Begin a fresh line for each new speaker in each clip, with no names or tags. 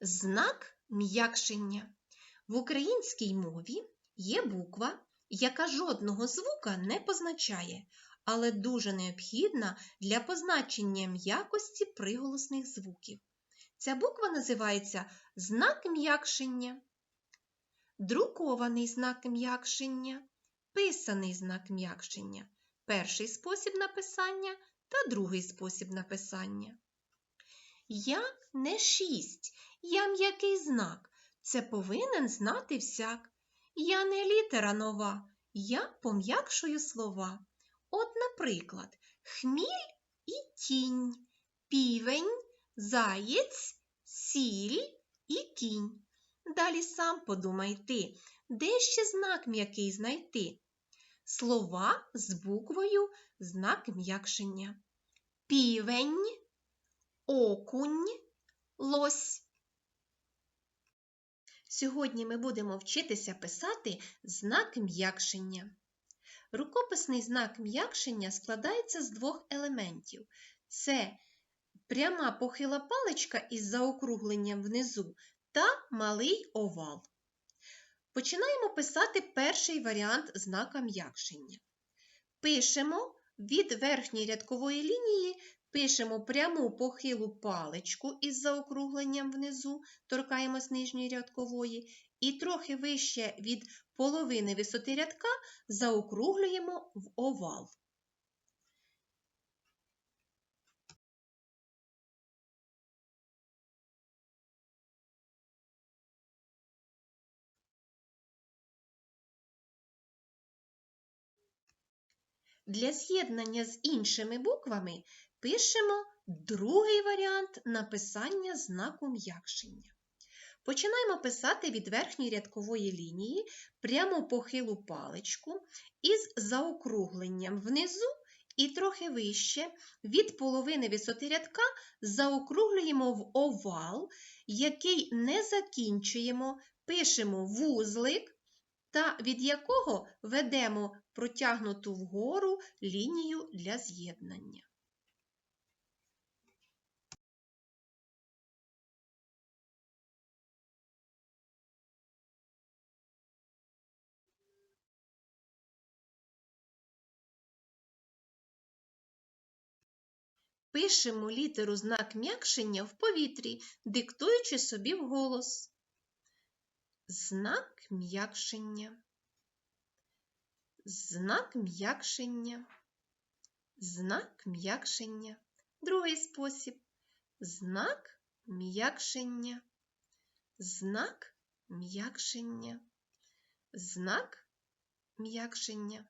Знак м'якшення. В українській мові є буква, яка жодного звука не позначає, але дуже необхідна для позначення м'якості приголосних звуків. Ця буква називається знак м'якшення, друкований знак м'якшення, писаний знак м'якшення, перший спосіб написання та другий спосіб написання. Я не шість, я м'який знак. Це повинен знати всяк. Я не літера нова, я пом'якшую слова. От, наприклад, хміль і тінь, півень, заєць, сіль і кінь. Далі сам подумай ти, де ще знак м'який знайти? Слова з буквою знак м'якшення. Півень, окунь, лось. Сьогодні ми будемо вчитися писати знак м'якшення. Рукописний знак м'якшення складається з двох елементів: це пряма похила паличка із заокругленням внизу та малий овал. Починаємо писати перший варіант знака м'якшення. Пишемо від верхньої рядкової лінії пишемо пряму похилу паличку із заокругленням внизу, торкаємось нижньої рядкової, і трохи вище від половини висоти рядка заокруглюємо в овал. Для з'єднання з іншими буквами пишемо другий варіант написання знаку м'якшення. Починаємо писати від верхньої рядкової лінії прямо похилу паличку із заокругленням внизу і трохи вище від половини висоти рядка заокруглюємо в овал, який не закінчуємо, пишемо вузлик, та від якого ведемо протягнуту вгору лінію для з'єднання. Пишемо літеру знак м'якшення в повітрі, диктуючи собі вголос. Знак м'якшення. Знак м'якшення. Знак м'якшення. Другий спосіб. Знак м'якшення. Знак м'якшення. Знак м'якшення.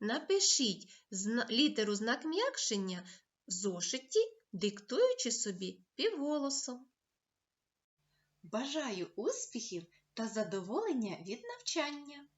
Напишіть літеру знак м'якшення зошиті, диктуючи собі півголосом. Бажаю успіхів та задоволення від навчання!